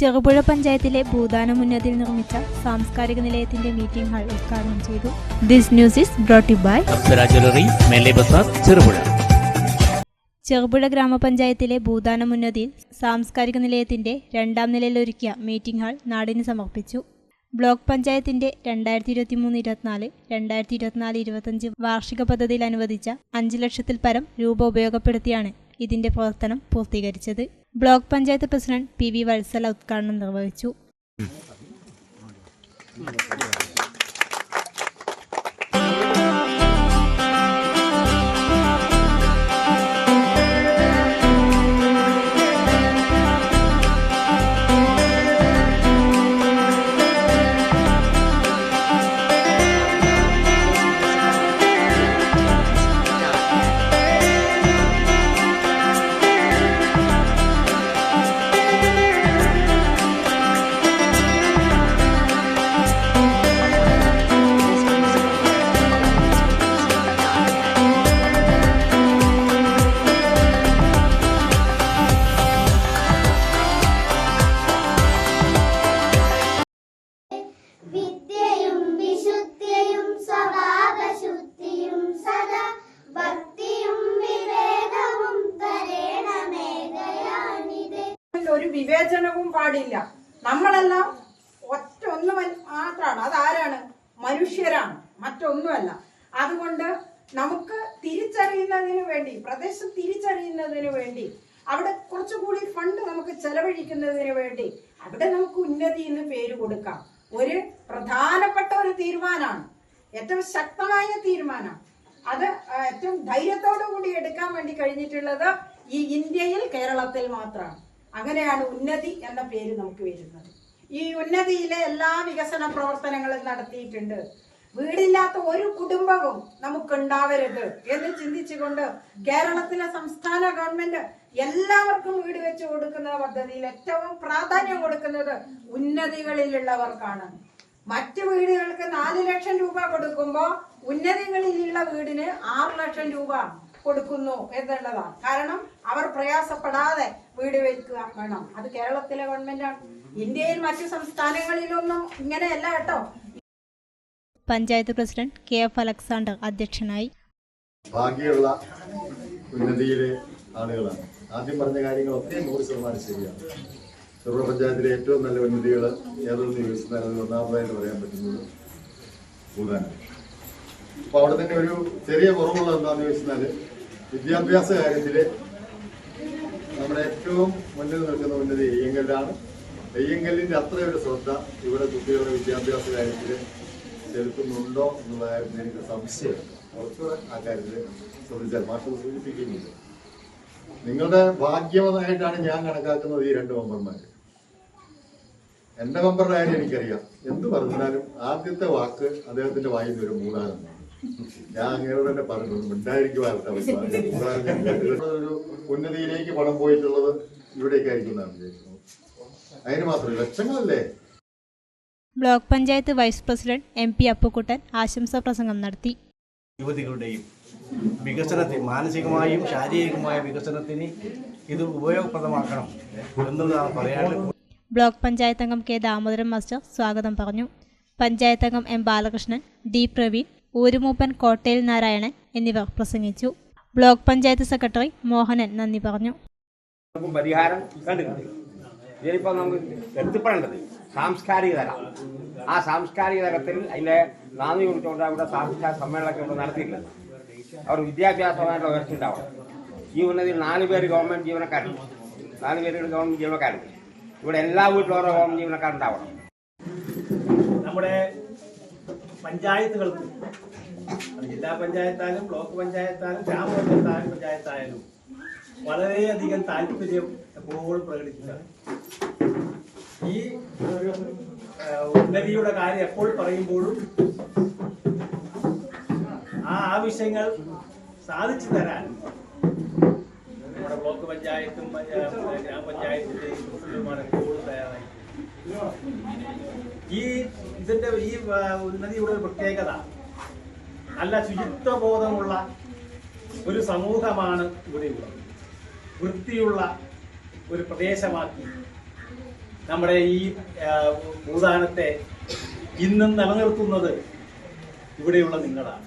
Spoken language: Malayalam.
ചെറുപുഴ പഞ്ചായത്തിലെ ഭൂദാനമുന്നതിൽ നിർമ്മിച്ച സാംസ്കാരിക നിലയത്തിന്റെ മീറ്റിംഗ് ഹാൾ ഉദ്ഘാടനം ചെയ്തു. This news is brought by Cherupuzha. Cherupuzha ഗ്രാമപഞ്ചായത്തിലെ ഭൂദാനമുന്നതിയിൽ സാംസ്കാരിക നിലയത്തിന്റെ രണ്ടാം നിലയിൽ ഒരുക്കിയ മീറ്റിംഗ് ഹാൾ നാടിന് സമർപ്പിച്ചു. ബ്ലോക്ക് പഞ്ചായത്തിന്റെ രണ്ടായിരത്തി ഇരുപത്തി മൂന്ന് ഇരുപത്തിനാല് രണ്ടായിരത്തി ഇരുപത്തിനാല് ഇരുപത്തഞ്ച് വാർഷിക പദ്ധതിയിൽ അനുവദിച്ച അഞ്ച് ലക്ഷത്തിൽ പരം രൂപ ഉപയോഗപ്പെടുത്തിയാണ് ഇതിന്റെ പ്രവർത്തനം പൂർത്തീകരിച്ചത്. Block panchayat president P V Valsala ഉദ്ഘാടനം നിർവഹിച്ചു. പാടില്ല നമ്മളെല്ലാം ഒറ്റ ഒന്ന് മാത്രമാണ് അതാരാണ്? മനുഷ്യരാണ്. മറ്റൊന്നുമല്ല. അതുകൊണ്ട് നമുക്ക് തിരിച്ചറിയുന്നതിന് വേണ്ടി പ്രദേശം തിരിച്ചറിയുന്നതിന് വേണ്ടി അവിടെ കുറച്ചുകൂടി ഫണ്ട് നമുക്ക് ചെലവഴിക്കുന്നതിന് വേണ്ടി അവിടെ നമുക്ക് ഉന്നതി എന്ന് പേര് കൊടുക്കാം. ഒരു പ്രധാനപ്പെട്ട ഒരു തീരുമാനമാണ്. ഏറ്റവും ശക്തമായ തീരുമാനം. അത് ഏറ്റവും ധൈര്യത്തോടു കൂടി എടുക്കാൻ വേണ്ടി കഴിഞ്ഞിട്ടുള്ളത് ഈ ഇന്ത്യയിൽ കേരളത്തിൽ മാത്രമാണ്. അങ്ങനെയാണ് ഉന്നതി എന്ന പേര് നമുക്ക് വരുന്നത്. ഈ ഉന്നതിയിലെ എല്ലാ വികസന പ്രവർത്തനങ്ങളും നടത്തിയിട്ടുണ്ട്. വീടില്ലാത്ത ഒരു കുടുംബവും നമുക്കുണ്ടാവരുത് എന്ന് ചിന്തിച്ചുകൊണ്ട് കേരളത്തിലെ സംസ്ഥാന ഗവൺമെന്റ് എല്ലാവർക്കും വീട് വെച്ച് കൊടുക്കുന്ന പദ്ധതിയിൽ ഏറ്റവും പ്രാധാന്യം കൊടുക്കുന്നത് ഉന്നതികളിലുള്ളവർക്കാണ്. മറ്റു വീടുകൾക്ക് നാല് ലക്ഷം രൂപ കൊടുക്കുമ്പോൾ ഉന്നതികളിലുള്ള വീടിന് ആറ് ലക്ഷം രൂപ. കൊടുക്കുന്നു എന്നുള്ളതാണ്. കാരണം അവർ പ്രയാസപ്പെടാതെ വീട് വെക്കുക വേണം. അത് കേരളത്തിലെ ഗവൺമെന്റാണ് ഇന്ത്യയിൽ മറ്റു സംസ്ഥാനങ്ങളിലൊന്നും ഇങ്ങനെയല്ല കേട്ടോ. Panchayat president K F Alexander അധ്യക്ഷനായി. ഭാഗ്യമുള്ള ഉന്നതിയിലെ ആളുകളാണ്. ആദ്യം പറഞ്ഞ കാര്യങ്ങളൊക്കെ നൂറ് ശതമാനം ശരിയാണ്. ചെറുപ്പ പഞ്ചായത്തിലെ ഏറ്റവും നല്ല ഉന്നതികൾ ഏതൊന്ന് ചോദിച്ചാൽ ഒന്നാമതായിട്ട് പറയാൻ പറ്റുന്നത് കൂടാനാണ് അപ്പൊ അവിടെ തന്നെ ഒരു ചെറിയ കുറവുള്ളത് എന്താണെന്ന് ചോദിച്ചാൽ വിദ്യാഭ്യാസ കാര്യത്തിൽ നമ്മുടെ ഏറ്റവും മുന്നിൽ നിൽക്കുന്ന ഉന്നതി എയ്യങ്കല്ലാണ്. എയ്യങ്കല്ലിന്റെ അത്രയൊരു ശ്രദ്ധ ഇവിടെ കുട്ടികളുടെ വിദ്യാഭ്യാസ കാര്യത്തിൽ ചെലുത്തുന്നുണ്ടോ എന്നുള്ള കാര്യത്തിൽ എനിക്ക് സംശയമുണ്ട് കുറച്ചുകൂടെ ആ കാര്യത്തിൽ ശ്രദ്ധിച്ചാൽ മാഷ് സൂചിപ്പിക്കുന്നില്ല. നിങ്ങളുടെ ഭാഗ്യവതായിട്ടാണ് ഞാൻ കണക്കാക്കുന്നത് ഈ രണ്ട് മെമ്പർമാര്. എന്റെ മെമ്പറുടെ കാര്യം എനിക്കറിയാം. എന്ത് പറഞ്ഞാലും ആദ്യത്തെ വാക്ക് അദ്ദേഹത്തിന്റെ വായിൽ ഒരു മൂടാനെന്നാണ് ഞാൻ അങ്ങനെയോട് തന്നെ പറഞ്ഞു ഉണ്ടായിരിക്കുമായിരുന്നു ഒരു ഉന്നതിയിലേക്ക് പണം പോയിട്ടുള്ളത് ഇവിടേക്കായിരിക്കും എന്നാണ് വിചാരിക്കുന്നത്. അതിന് മാത്രം ലക്ഷങ്ങളല്ലേ? Block panchayat vice president M P Appukuttan ആശംസാ പ്രസംഗം നടത്തി. യുവതികളുടെയും വികസനത്തിന് മാനസികമായും ശാരീരികമായ വികസനത്തിന് ഇത് ഉപയോഗപ്രദമാക്കണം എന്നുള്ളതാണ് പറയാനുള്ളത്. ബ്ലോക്ക് പഞ്ചായത്ത് അംഗം കെ ദാമോദരൻ മാസ്റ്റർ സ്വാഗതം പറഞ്ഞു. പഞ്ചായത്തംഗം എം ബാലകൃഷ്ണൻ ഡി പ്രവീൺ ഊരുമൂപ്പൻ കോട്ടയിൽ നാരായണൻ എന്നിവർ പ്രസംഗിച്ചു. ബ്ലോക്ക് പഞ്ചായത്ത് സെക്രട്ടറി മോഹനൻ നന്ദി പറഞ്ഞു. പരിഹാരം ഇതിനിപ്പോൾ നമുക്ക് എത്തിപ്പെടേണ്ടത് സാംസ്കാരിക തലം. ആ സാംസ്കാരിക തലത്തിൽ അതിന്റെ നാന്ദി കുറിച്ചുകൊണ്ട് അവിടെ സാംസ്കാരിക സമ്മേളനമൊക്കെ ഇവിടെ നടത്തിയിട്ടില്ല അവർ വിദ്യാഭ്യാസമായിട്ടുള്ള ഉയർച്ച ഉണ്ടാവണം. ഈ ഉന്നതിയിൽ നാല് പേര് ഗവൺമെന്റ് ജീവനക്കാരുണ്ട്. നാല് പേര് ഗവൺമെന്റ് ജീവനക്കാരുണ്ട്. ഇവിടെ എല്ലാ വീട്ടിലും ഓരോ ഗവൺമെന്റ് ജീവനക്കാരുണ്ടാവണം. നമ്മുടെ പഞ്ചായത്തുകൾക്ക്. ജില്ലാ പഞ്ചായത്തായാലും ബ്ലോക്ക് പഞ്ചായത്തായാലും ഗ്രാമപഞ്ചായത്തായാലും പഞ്ചായത്തായാലും വളരെയധികം താല്പര്യം എപ്പോഴും പ്രകടിപ്പിച്ചാണ് ഈ ഒരു ഉന്നതിയുടെ കാര്യം എപ്പോൾ പറയുമ്പോഴും ആ ആവശ്യങ്ങൾ സാധിച്ചു തരാൻ നമ്മുടെ ബ്ലോക്ക് പഞ്ചായത്തും പഞ്ചാ- ഗ്രാമപഞ്ചായത്തിന്റെയും എപ്പോഴും തയ്യാറായി ഈ ഇതിന്റെ ഈ ഉന്നതിയുടെ ഒരു പ്രത്യേകത. നല്ല ശുചിത്വബോധമുള്ള ഒരു സമൂഹമാണ് ഇവിടെയുള്ളത് വൃത്തിയുള്ള ഒരു പ്രദേശമാക്കി നമ്മുടെ ഈ ഭൂതാനത്തെ ഇന്നും നിലനിർത്തുന്നത് ഇവിടെയുള്ള നിങ്ങളാണ്.